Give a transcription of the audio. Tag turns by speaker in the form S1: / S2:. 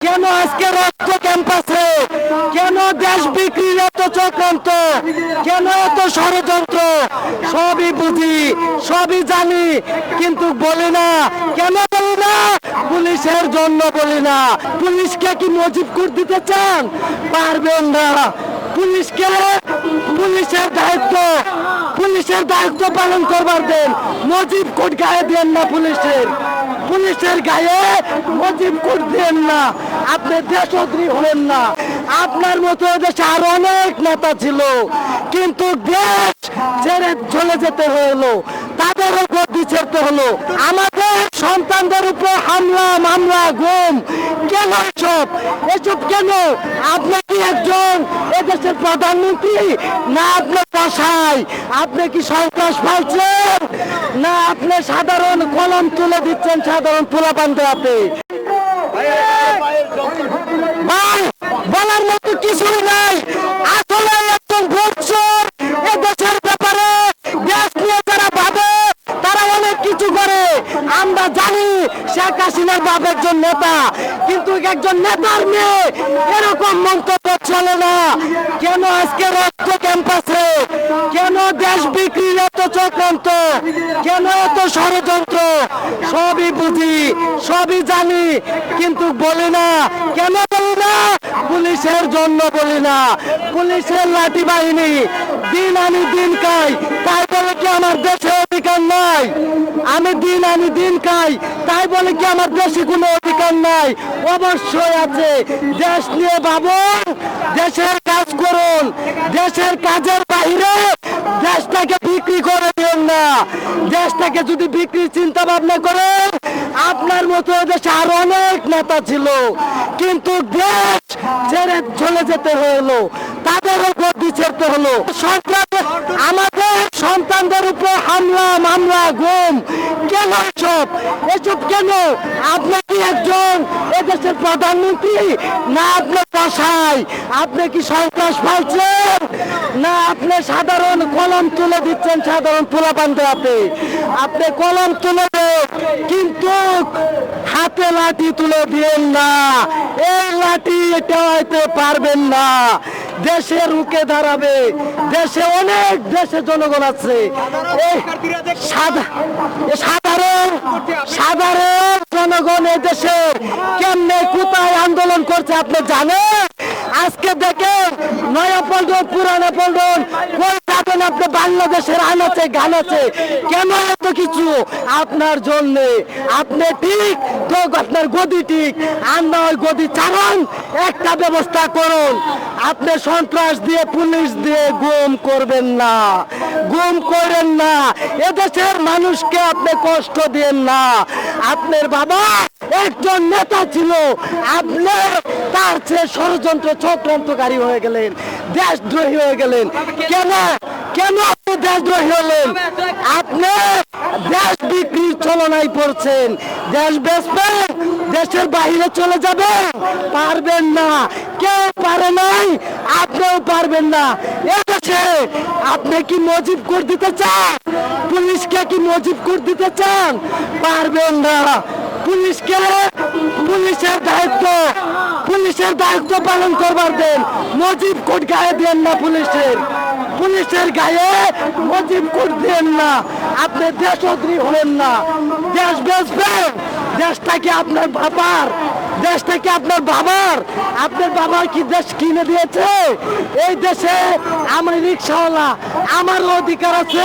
S1: কেন আজকে রক্ত ক্যাম্পাসে? কেন দেশ বিক্রির এত চক্রান্ত? কেন এত ষড়যন্ত্র? সবই বুঝি, সবই জানি, কিন্তু বলি না। কেন বলি না? পুলিশের জন্য বলি না। পুলিশকে কি মজিব করে দিতে চান? পারবেন না। পুলিশকে পুলিশের দায়িত্ব পুলিশের দায়িত্ব পালন করবার দেন। মজিব কোট গায়ে দেন না পুলিশের। পুলিশের গায়ে মজিব কোট দেন না। আপনি দেশদ্রী হলেন না। আপনার মতো দেশে আরও অনেক নেতা ছিল। কিন্তু দেশ ছেড়ে চলে যেতে হলো। তাদের উপর ছেড়তে হলো। আমাদের সন্তানদের উপর হামলা, মামলা, গুম, কেন এসব? এসব কেন? আপনি কি একজন এদেশের প্রধানমন্ত্রী? না আপনার বাসায়। আপনি কি সন্ত্রাস ফালছেন না, আপনি সাধারণ কলম তুলে দিচ্ছেন সাধারণ পোলা পান্তে হাতে। বলার মতো নাই। আসলে একজন ব্যাপারে দেশ নিয়ে ভাবে, তারা অনেক কিছু করে। আমরা জানি শেখ হাসিনার বাপ একজন নেতা, কিন্তু একজন নেতার মেয়ে এরকম মন্তব্য চলে না। কেন আজকে রক্ত ক্যাম্পাসে? কেন দেশ বিক্রির এত চক্রান্ত? কেন এত ষড়যন্ত্র? সবই বুঝি, সবই জানি, কিন্তু বলি না। কেন বলি না? পুলিশের জন্য বলি না। পুলিশের লাঠি বাহিনী, দিন আনি দিন খাই। তাই বলে কি আমার দেশে অধিকার নাই? আমি দিন আনি দিন খাই। তাই বলে কি আমার দেশে কোনো অধিকার নাই? অবশ্যই আছে। দেশ নিয়ে ভাবুন, দেশের কাজ করুন, দেশের কাজের দেশটাকে যদি বিক্রি চিন্তা ভাবনা করেন আপনার মতো দেশে আরও অনেক নেতা ছিল। কিন্তু দেশ ছেড়ে চলে যেতে হলো তাদেরও গদি ছেড়তে হলো। আমাদের সন্তানদের উপর হামলা, মামলা, গুম, কেন এসব? এসব কেন? আপনি কি একজন এদেশের প্রধানমন্ত্রী? না আপনার বাসায় আপনি কি সন্ত্রাস ফালছেন না, আপনি সাধারণ কলম তুলে দিচ্ছেন, সাধারণ পোলা পান্তে হাতে আপনি কলম তুলে কিন্তু হাতে লাঠি তুলে দিয়েন না। এই লাঠি হইতে পারবেন না। দেশে রুকে দাঁড়াবে। দেশে অনেক দেশে জনগণ আছে। সাধারণ সাধারণ জনগণ দেশে কেমনে কোথায় আন্দোলন করছে আপনি জানেন? আজকে দেখেন নয়া পল্টন পুরানা পল্টন যাবেন আপনি বাংলাদেশের আন আছে, গান আছে? কেন এত কিছু? আপনার জন্য। আপনি ঠিক, তো আপনার গদি ঠিক। না ওই গদি চালান, একটা ব্যবস্থা করুন। আপনি সন্ত্রাস দিয়ে, পুলিশ দিয়ে গুম করবেন না। গুম করেন না। এদেশের মানুষকে আপনি কষ্ট দিয়েন না। আপনার বাবা একজন নেতা ছিল। আপনি তার চেয়ে ষড়যন্ত্র, চক্রান্তকারী হয়ে গেলেন, দেশদ্রোহী হয়ে গেলেন। কেন? কেন আপনি দেশদ্রোহী হলেন? আপনি দেশ বিক্রির চলনায় পড়ছেন দেশ বেচবেন, দেশের বাইরে চলে যাবেন। পারবেন না। কেউ পারে নাই, আপনিও পারবেন না। এদেশে আপনি কি মজিব করে দিতে চান? পুলিশকে কি মজিব করে দিতে চান? পারবেন না। পুলিশকে পুলিশের দায়িত্ব পুলিশের দায়িত্ব পালন করবার দেন। মজিব কোট গায়ে দেন না পুলিশের। পুলিশের গায়ে মজিব কোট দেন না। আপনি দেশদ্রী হলেন না। দেশ বেচবেন দেশটাকে আপনার বাবার। দেশটাকে আপনার বাবার। আপনার বাবার কি দেশ কিনে দিয়েছে? এই দেশে আমার রিক্সাওয়ালা আমারও অধিকার আছে